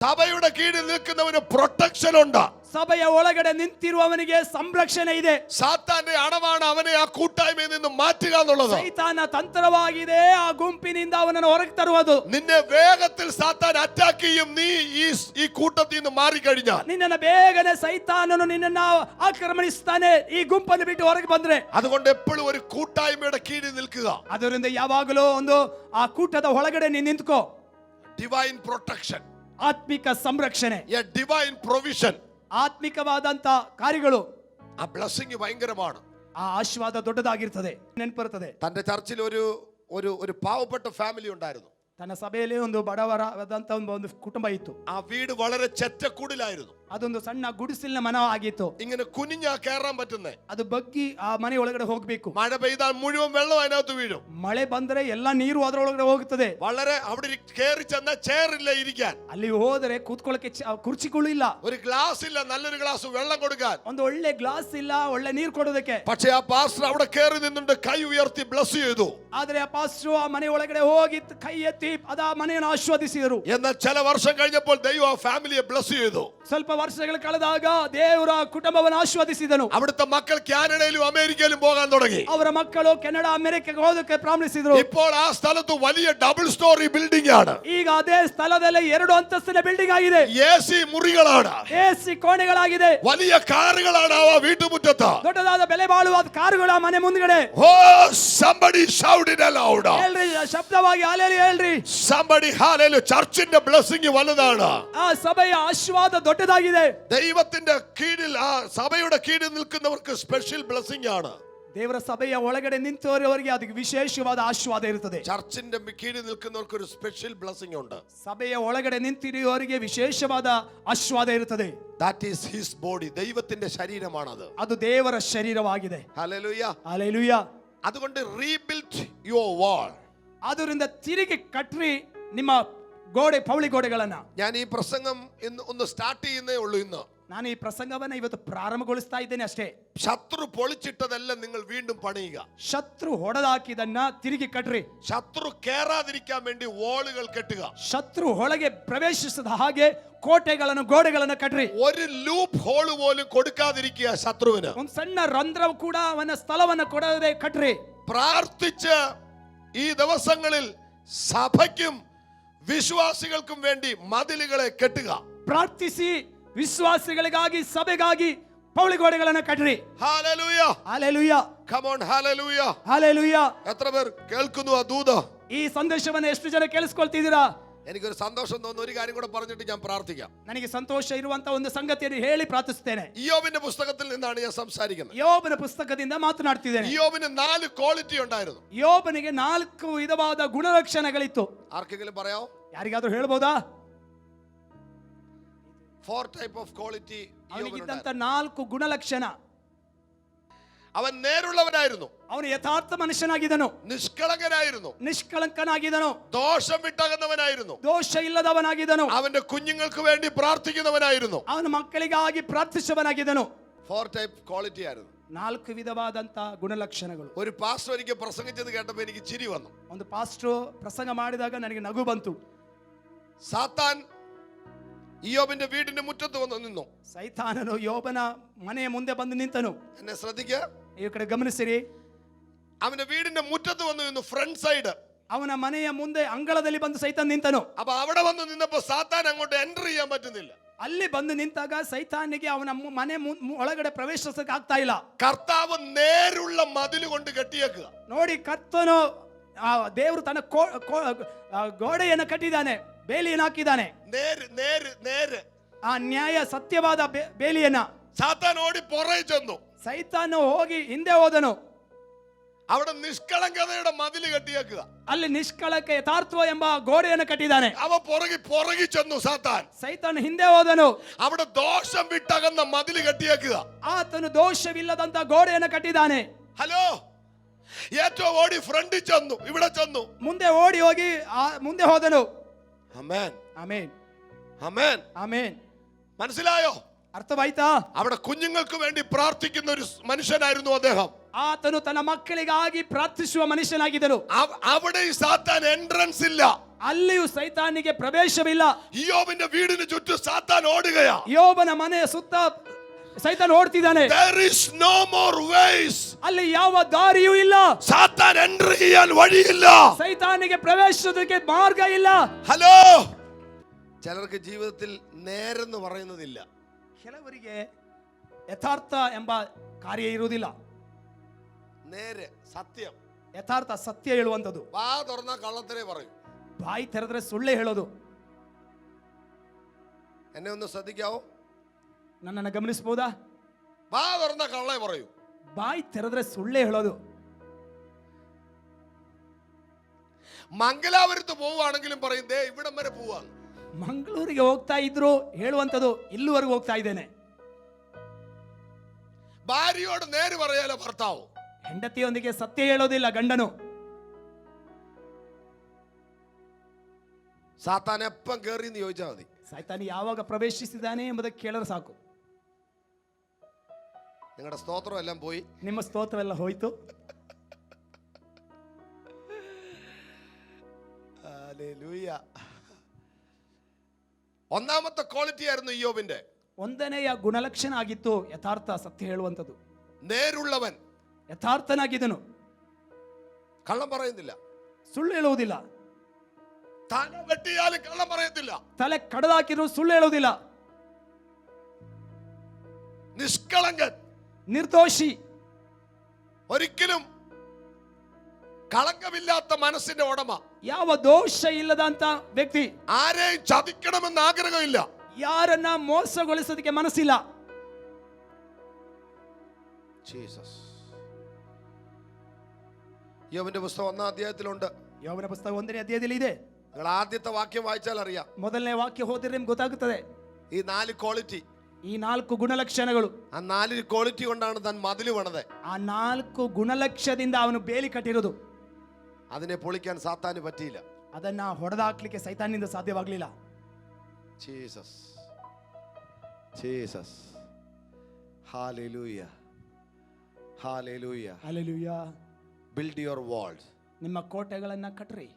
സഭയുടെ കീഴിൽ നിൽക്കുന്നവന് പ്രൊട്ടക്ഷൻ ഉണ്ട് ಸಭೆಯ ಒಳಗಡೆ ನಿಂತಿರುವವನಿಗೆ ಸಂರಕ್ಷಣೆ ಇದೆ സാത്താന്റെ അടവാണ് അവനെ ആ കൂട്ടായ്മയിൽ നിന്ന് മാറ്റുക എന്നുള്ളത് ಸೈತಾನ ತಂತ್ರವಾಗಿದೆ ಆ ಗುಂಪಿನಿಂದ ಅವನನ್ನು ಹೊರಗೆ ತರುವುದು നിന്നെ വേഗത്തിൽ സാത്താൻ അറ്റാക്ക് ചെയ്യും നീ ഈ ഈ കൂട്ടത്തിൽ നിന്ന് മാറിക്കഴിഞ്ഞാൽ ನಿನ್ನನ್ನು ಬೇಗನೆ ಸೈತಾನನು ನಿನ್ನನ್ನು ಆಕ್ರಮಣಿಸ್ತಾನೆ ಈ ಗುಂಪನ್ನು ಬಿಟ್ಟು ಹೊರಗೆ ಬಂದ್ರೆ അതുകൊണ്ട് എപ്പോഴും ഒരു കൂട്ടായ്മയുടെ കീഴിൽ നിൽക്കുക ಅದರಿಂದ ಯಾವಾಗಲೂ ಒಂದು ಆ ಕೂಟದ ಒಳಗಡೆ ನೀನು ನಿಂತ್ಕೋ ഡിവൈൻ പ്രൊട്ടക്ഷൻ ಆತ್ಮಿಕ ಸಂರಕ್ಷಣೆ എ ഡിവൈൻ പ്രൊവിഷൻ ಆತ್ಮಿಕವಾದಂತ ಕಾರ್ಯಗಳು ആ ബ്ലസ്സിങ് ഭയങ്കരമാണ് ಆ ಆಶೀರ್ವಾದ ದೊಡ್ಡದಾಗಿರ್ತದೆ ನೆನಪಿರುತ್ತದೆ തന്റെ ചർച്ചിൽ ഒരു ഒരു ഒരു പാവപ്പെട്ട ഫാമിലി ഉണ്ടായിരുന്നു ತನ್ನ ಸಭೆಯಲ್ಲಿ ಒಂದು ಬಡವರಾದಂತ ಒಂದು ಒಂದು ಕುಟುಂಬ ಇತ್ತು ആ വീട് വളരെ ചെറ്റക്കുടിലായിരുന്നു ಅದೊಂದು ಸಣ್ಣ ಗುಡಿಸಿಲಿನ ಮನ ಆಗಿತ್ತು ഇങ്ങനെ കുനിഞ്ഞാ കയറാൻ പറ്റുന്നേ ಅದು ಬಗ್ಗಿ ಆ ಮನೆ ಒಳಗಡೆ ಹೋಗ್ಬೇಕು മഴ പെയ്താൽ മുഴുവൻ വെള്ളം അതിനകത്ത് വീഴും ಮಳೆ ಬಂದ್ರೆ ಎಲ್ಲ ನೀರು ಅದರೊಳಗಡೆ ಹೋಗುತ್ತದೆ വളരെ അവിടെ കയറി ചെന്ന ചെയറില്ല ഇരിക്കാൻ ಅಲ್ಲಿ ಹೋದರೆ ಕೂತ್ಕೊಳ್ಳಕ್ಕೆ ಚ- ಕುರ್ಚಿಗಳು ಇಲ್ಲ ഒരു ഗ്ലാസ് ഇല്ല നല്ലൊരു ഗ്ലാസ് വെള്ളം കൊടുക്കാൻ ಒಂದು ಒಳ್ಳೆ ಗ್ಲಾಸ್ ಇಲ್ಲ ಒಳ್ಳೆ ನೀರು ಕೊಡೋದಕ್ಕೆ പക്ഷെ ആ പാസ്റ്റർ അവിടെ കയറി നിന്നുണ്ട് കൈ ഉയർത്തി ബ്ലസ് ചെയ്തു ಆದ್ರೆ ಆ ಪಾಸ್ಟ್ರು ಆ ಮನೆ ಒಳಗಡೆ ಹೋಗಿ ಕೈ ಎತ್ತಿ ಅದ ಆ ಮನೆಯನ್ನು ಆಶೀರ್ವದಿಸಿದರು എന്നാൽ ചില വർഷം കഴിഞ്ഞപ്പോൾ ദൈവം ആ ഫാമിലിയെ ബ്ലസ് ചെയ്തു ಸ್ವಲ್ಪ ವರ್ಷಗಳು ಕಳೆದಾಗ ದೇವರ ಕುಟುಂಬವನ್ನು ಆಶೀರ್ವದಿಸಿದನು അവിടുത്തെ മക്കൾ കാനഡയിലും അമേരിക്കയിലും പോകാൻ തുടങ്ങി ಅವರ ಮಕ್ಕಳು ಕೆನಡಾ ಅಮೆರಿಕಕ್ಕೆ ಹೋಗೋದಕ್ಕೆ ಪ್ರಾರಂಭಿಸಿದ್ರು ഇപ്പോൾ ആ സ്ഥലത്ത് വലിയ ഡബിൾ സ്റ്റോറി ബിൽഡിംഗ് ആണ് ಈಗ ಅದೇ ಸ್ಥಳದಲ್ಲಿ ಎರಡು ಅಂತಸ್ತಿನ ಬಿಲ್ಡಿಂಗ್ ಆಗಿದೆ എ സി മുറികളാണ് ಎಸಿ ಕೋಣೆಗಳಾಗಿದೆ വലിയ കാറുകളാണ് ആ വീട്ടുമുറ്റത്ത് ದೊಡ್ಡದಾದ ಬೆಲೆ ಬಾಳುವ ಕಾರುಗಳ ಮನೆ ಮುಂದ್ಗಡೆ ഓ somebody shout it aloud ಹೇಳ್ರಿ ಶಬ್ದವಾಗಿ ಅಲೆಯಲ್ಲಿ ಹೇಳ್ರಿ somebody hallelujah ചർച്ചിന്റെ ബ്ലെസ്സിംഗ് വലുതാണ് ಆ ಸಭೆಯ ಆಶೀರ್ವಾದ ದೊಡ್ಡದಾಗಿದೆ ദൈവത്തിന്റെ കീഴിൽ ആ സഭയുടെ കീഴിൽ നിൽക്കുന്നവർക്ക് സ്പെഷ്യൽ ബ്ലെസ്സിംഗ് ആണ് ದೇವರ ಸಭೆಯ ಒಳಗಡೆ ನಿಂತವರವರಿಗೆ ಅದಕ್ಕೆ ವಿಶೇಷವಾದ ಆಶೀರ್ವಾದ ಇರುತ್ತದೆ ചർച്ചിന്റെ കീഴിൽ നിൽക്കുന്നവർക്ക് ഒരു സ്പെഷ്യൽ ബ്ലെസ്സിംഗ് ഉണ്ട് ಸಭೆಯ ಒಳಗಡೆ ನಿಂತಿರುವವರಿಗೆ ವಿಶೇಷವಾದ ಆಶೀರ್ವಾದ ಇರುತ್ತದೆ ദാറ്റ് ഈസ് ഹിസ് ബോഡി ദൈവത്തിന്റെ ശരീരമാണത് ಅದು ದೇವರ ಶರೀರವಾಗಿದೆ ഹല്ലേലൂയ ಅಲೆಲುಯ್ಯ അതുകൊണ്ട് റീബിൽഡ് യുവർ വാൾ ಅದರಿಂದ ತಿರುಗಿ ಕಟ್ರಿ ನಿಮ್ಮ ಗೋಡೆ ಪೌಳಿ ಗೋಡೆಗಳನ್ನ ഞാൻ ഈ പ്രസംഗം ഇന്ന് ഒന്ന് സ്റ്റാർട്ട് ചെയ്യുന്നേ ഉള്ളൂ ഇന്ന് ನಾನು ಈ ಪ್ರಸಂಗವನ್ನ ಇವತ್ತು ಪ್ರಾರಂಭಗೊಳಿಸ್ತಾ ಇದ್ದೇನೆ ಅಷ್ಟೇ ശത്രു പൊളിച്ചിട്ടതെല്ലാം നിങ്ങൾ വീണ്ടും പണിയുക ಶತ್ರು ಹೊಡೆದಾಕಿದನ್ನ ತಿರುಗಿ ಕಟ್ರಿ ശത്രു കേറാതിരിക്കാൻ വേണ്ടി വാളുകൾ കെട്ടുക ಶತ್ರು ಒಳಗೆ ಪ್ರವೇಶಿಸದ ಹಾಗೆ ಕೋಟೆಗಳನ್ನು ಗೋಡೆಗಳನ್ನು ಕಟ್ರಿ ഒരു ലൂപ്പ് ഹോള് പോലും കൊടുക്കാതിരിക്കുക ശത്രുവിന് ಒಂದು ಸಣ್ಣ ರಂಧ್ರ ಕೂಡ ಅವನ ಸ್ಥಳವನ್ನು ಕೊಡದೆ ಕಟ್ರಿ പ്രാർത്ഥിച്ച് ഈ ദിവസങ്ങളിൽ സഭയ്ക്കും വിശ്വാസികൾക്കും വേണ്ടി മതിലുകളെ കെട്ടുക ಪ್ರಾರ್ಥಿಸಿ ವಿಶ್ವಾಸಿಗಳಿಗಾಗಿ ಸಭೆಗಾಗಿ ಪೌಳಿ ಗೋಡೆಗಳನ್ನು ಕಟ್ರಿ hallelujah hallelujah come on hallelujah hallelujah എത്ര പേർ കേൾക്കുന്നു ആ ദൂത് ಈ ಸಂದೇಶವನ್ನು ಎಷ್ಟು ಜನ ಕೇಳಿಸ್ಕೊಳ್ತಿದ್ದೀರಾ എനിക്കൊരു സന്തോഷം തോന്നുന്ന ഒരു കാര്യം കൂടെ പറഞ്ഞിട്ട് ഞാൻ പ്രാർത്ഥിക്കാം ನನಗೆ ಸಂತೋಷ ಇರುವಂತ ಒಂದು ಸಂಗತಿಯನ್ನು ಹೇಳಿ ಪ್ರಾರ್ಥಿಸ್ತೇನೆ ഇയോബിന്റെ പുസ്തകത്തിൽ നിന്നാണ് ഞാൻ സംസാരിക്കുന്നത് ಯೋಬನ ಪುಸ್ತಕದಿಂದ ಮಾತನಾಡ್ತಿದ್ದೇನೆ ഇയോബിന് നാല് ക്വാളിറ്റി ഉണ്ടായിരുന്നു ಯೋಬನಿಗೆ ನಾಲ್ಕು ವಿಧವಾದ ಗುಣಲಕ್ಷಣಗಳಿತ್ತು ആർക്കെങ്കിലും പറയാമോ ಯಾರಿಗಾದ್ರೂ ಹೇಳ್ಬೋದಾ ഫോർ ടൈപ്പ് ഓഫ് ക്വാളിറ്റി ಅವನಿಗಿದ್ದಂತ ನಾಲ್ಕು ಗುಣಲಕ್ಷಣ അവൻ നേരുള്ളവനായിരുന്നു ಅವನು ಯಥಾರ್ಥ ಮನುಷ್ಯನಾಗಿದ್ದನು നിഷ്കളങ്കനായിരുന്നു ನಿಷ್ಕಳಂಕನಾಗಿದ್ದನು ദോഷം വിട്ടകുന്നവനായിരുന്നു ದೋಷ ಇಲ್ಲದವನಾಗಿದ್ದನು അവന്റെ കുഞ്ഞുങ്ങൾക്ക് വേണ്ടി പ്രാർത്ഥിക്കുന്നവനായിരുന്നു ಅವನ ಮಕ್ಕಳಿಗಾಗಿ ಪ್ರಾರ್ಥಿಸುವನಾಗಿದ್ದನು ഫോർ ടൈപ്പ് ക്വാളിറ്റി ആയിരുന്നു ನಾಲ್ಕು ವಿಧವಾದಂತ ಗುಣಲಕ್ಷಣಗಳು ഒരു പാസ്റ്റർ എനിക്ക് പ്രസംഗിച്ചത് കേട്ടപ്പോൾ എനിക്ക് ചിരി വന്നു ಒಂದು ಪಾಸ್ಟ್ರು ಪ್ರಸಂಗ ಮಾಡಿದಾಗ ನನಗೆ ನಗು ಬಂತು സാത്താൻ ഇയോബിന്റെ വീടിന്റെ മുറ്റത്ത് വന്ന് നിന്നു ಸೈತಾನನು ಯೋಬನ ಮನೆಯ ಮುಂದೆ ಬಂದು ನಿಂತನು എന്നെ ശ്രദ്ധിക്കുക ಈ ಕಡೆ ಗಮನಿಸಿರಿ അവന്റെ വീടിന്റെ മുറ്റത്ത് വന്ന് നിന്നു ഫ്രണ്ട് സൈഡ് ಅವನ ಮನೆಯ ಮುಂದೆ ಅಂಗಳದಲ್ಲಿ ಬಂದು ಸೈತಾನ್ ನಿಂತನು അപ്പൊ അവിടെ വന്ന് നിന്നപ്പോ സാത്താൻ അങ്ങോട്ട് എൻ്റർ ചെയ്യാൻ പറ്റുന്നില്ല ಅಲ್ಲಿ ಬಂದು ನಿಂತಾಗ ಸೈತಾನಿಗೆ ಅವನ ಮು- ಮನೆ ಮು- ಮು- ಒಳಗಡೆ ಪ್ರವೇಶಿಸಕ್ಕೆ ಆಗ್ತಾ ಇಲ್ಲ കർത്താവ് നേരുള്ള മതിൽ കൊണ്ട് കെട്ടിയേക്കുക ನೋಡಿ ಕರ್ತನು ಆ ದೇವರು ತನ್ನ ಕೋ- ಕೋ- ಆ ಗೋಡೆಯನ್ನು ಕಟ್ಟಿದ್ದಾನೆ ಬೇಲಿಯನ್ನು ಹಾಕಿದ್ದಾನೆ നേര് നേര് നേര് ಆ ನ್ಯಾಯ ಸತ್ಯವಾದ ಬೇ- ಬೇಲಿಯನ್ನ സാത്താൻ ഓടി പുറകെ ചെന്നു ಸೈತಾನು ಹೋಗಿ ಹಿಂದೆ ಹೋದನು അവിടെ നിഷ്കളങ്കതയുടെ മതിൽ കെട്ടിയേക്കുക ಅಲ್ಲಿ ನಿಷ್ಕಳಕ ಯಥಾರ್ಥವ ಎಂಬ ಗೋಡೆಯನ್ನು ಕಟ್ಟಿದ್ದಾನೆ അവ പുറകി പുറകി ചെന്നു സാത്താൻ ಸೈತಾನ್ ಹಿಂದೆ ಹೋದನು അവിടെ ദോഷം വിട്ടകന്ന മതിൽ കെട്ടിയേക്കുക ಆತನು ದೋಷವಿಲ್ಲದಂತ ಗೋಡೆಯನ್ನು ಕಟ್ಟಿದ್ದಾನೆ ഹലോ ഏറ്റവും ഓടി ഫ്രണ്ടിൽ ചെന്നു ഇവിടെ ചെന്നു ಮುಂದೆ ಓಡಿ ಹೋಗಿ ಆ ಮುಂದೆ ಹೋದನು മനസ്സിലായോ ಅರ್ಥವಾಯ್ತಾ അവിടെ കുഞ്ഞുങ്ങൾക്ക് വേണ്ടി പ്രാർത്ഥിക്കുന്ന ഒരു മനുഷ്യനായിരുന്നു അദ്ദേഹം ಆತನು ತನ್ನ ಮಕ್ಕಳಿಗಾಗಿ ಪ್ರಾರ್ಥಿಸುವ ಮನುಷ್ಯನಾಗಿದ್ದನು അവ- അവിടെ ഈ സാത്താൻ എൻട്രൻസ് ഇല്ല ಅಲ್ಲಿಯೂ ಸೈತಾನಿಗೆ ಪ್ರವೇಶವಿಲ್ಲ ഇയോബിന്റെ വീടിന് ചുറ്റും സാത്താൻ ഓടുകയാ ಯೋಬನ ಮನೆಯ ಸುತ್ತ ಸೈತಾನ್ ಓಡ್ತಿದ್ದಾನೆ There is no more ways. ಅಲ್ಲಿ ಯಾವ ದಾರಿಯೂ ಇಲ್ಲ സാത്താൻ എൻട്രി ചെയ്യാൻ വഴിയില്ല ಸೈತಾನಿಗೆ ಪ್ರವೇಶಿಸೋದಕ್ಕೆ ಮಾರ್ಗ ಇಲ್ಲ ഹലോ ചിലർക്ക് ജീവിതത്തിൽ നേരെന്ന് പറയുന്നതില്ല ಕೆಲವರಿಗೆ ಯಥಾರ್ಥ ಎಂಬ ಕಾರ್ಯ ಇರುವುದಿಲ್ಲ നേര് സത്യം ಯಥಾರ್ಥ ಸತ್ಯ ಹೇಳುವಂಥದ್ದು വാ തുറന്ന കള്ളത്തിനെ പറയും ಬಾಯಿ ತೆರೆದ್ರೆ ಸುಳ್ಳೇ ಹೇಳೋದು എന്നെ ഒന്ന് ശ്രദ്ധിക്കാവോ ನನ್ನನ್ನು ಗಮನಿಸಬಹುದಾ വാ തുറന്ന കള്ളേ പറയൂ ಬಾಯಿ ತೆರೆದ್ರೆ ಸುಳ್ಳೇ ಹೇಳೋದು മംഗലാപുരത്ത് പോവുകയാണെങ്കിലും പറയും ദേ ഇവിടം വരെ പോവാ ಮಂಗಳೂರಿಗೆ ಹೋಗ್ತಾ ಇದ್ರು ಹೇಳುವಂಥದ್ದು ಇಲ್ಲಿವರೆಗೂ ಹೋಗ್ತಾ ಇದ್ದೇನೆ ഭാര്യയോട് നേര് പറയാലോ ഭർത്താവ് ಹೆಂಡತಿಯೊಂದಿಗೆ ಸತ್ಯ ಹೇಳೋದಿಲ್ಲ ಗಂಡನು സാത്താൻ എപ്പം കയറി എന്ന് ചോദിച്ചാൽ മതി ಸೈತಾನಿ ಯಾವಾಗ ಪ್ರವೇಶಿಸಿದ್ದಾನೆ ಎಂಬುದಕ್ಕೆ ಕೇಳಿದ್ರೆ ಸಾಕು നിങ്ങളുടെ സ്തോത്രം എല്ലാം പോയി ನಿಮ್ಮ ಸ್ತೋತ್ರವೆಲ್ಲ ಹೋಯ್ತು ഹല്ലേലൂയ. ഒന്നാമത്തെ ക്വാളിറ്റി ആയിരുന്നു ഇയോബിന്റെ ಒಂದನೆಯ ಗುಣಲಕ್ಷಣ ಆಗಿತ್ತು ಯಥಾರ್ಥ ಸತ್ಯ ಹೇಳುವಂಥದ್ದು നേരുള്ളവൻ ಯಥಾರ್ಥನಾಗಿದ್ದನು കള്ളം പറയുന്നില്ല ಸುಳ್ಳು ಹೇಳುವುದಿಲ್ಲ തല വെട്ടിയാലും കള്ളം പറയത്തില്ല ತಲೆ ಕಡದಾಕಿದ್ರು ಸುಳ್ಳು ಹೇಳುವುದಿಲ್ಲ നിഷ്കളങ്കൻ ನಿರ್ದೋಷಿ ഒരിക്കലും കളങ്കമില്ലാത്ത മനസ്സിന്റെ ഉടമ ಯಾವ ದೋಷ ಇಲ್ಲದಂತ ವ್ಯಕ್ತಿ ആരെയും ചതിക്കണമെന്ന് ആഗ്രഹമില്ല ಯಾರನ್ನ ಮೋಸಗೊಳಿಸೋದಕ್ಕೆ ಮನಸ್ಸಿಲ್ಲ ജീസസ് യോബിന്റെ പുസ്തകം ഒന്നാം അധ്യായത്തിലുണ്ട് ಯೋಗನ ಪುಸ್ತಕ ಒಂದನೇ ಅಧ್ಯಾಯದಲ್ಲಿ ಇದೆ നിങ്ങൾ ആദ്യത്തെ വാക്യം വായിച്ചാൽ അറിയാം ಮೊದಲನೇ ವಾಕ್ಯ ಹೋದ್ರೆ ನಿಮ್ಗೆ ಗೊತ್ತಾಗುತ್ತದೆ ഈ നാല് ക്വാളിറ്റി ಈ ನಾಲ್ಕು ಗುಣಲಕ್ಷಣಗಳು ആ നാല് ക്വാളിറ്റി കൊണ്ടാണ് താൻ മതില് പണിത് ಆ ನಾಲ್ಕು ಗುಣಲಕ್ಷದಿಂದ ಅವನು ಬೇಲಿ ಕಟ್ಟಿರೋದು അതിനെ പൊളിക്കാൻ സാത്താന് പറ്റിയില്ല ಅದನ್ನ ಹೊಡೆದಾಕ್ಲಿಕ್ಕೆ ಸೈತಾನಿಂದ ಸಾಧ್ಯವಾಗಲಿಲ್ಲ Jesus Jesus hallelujah hallelujah hallelujah build your walls ನಿಮ್ಮ ಕೋಟೆಗಳನ್ನ ಕಟ್ರಿ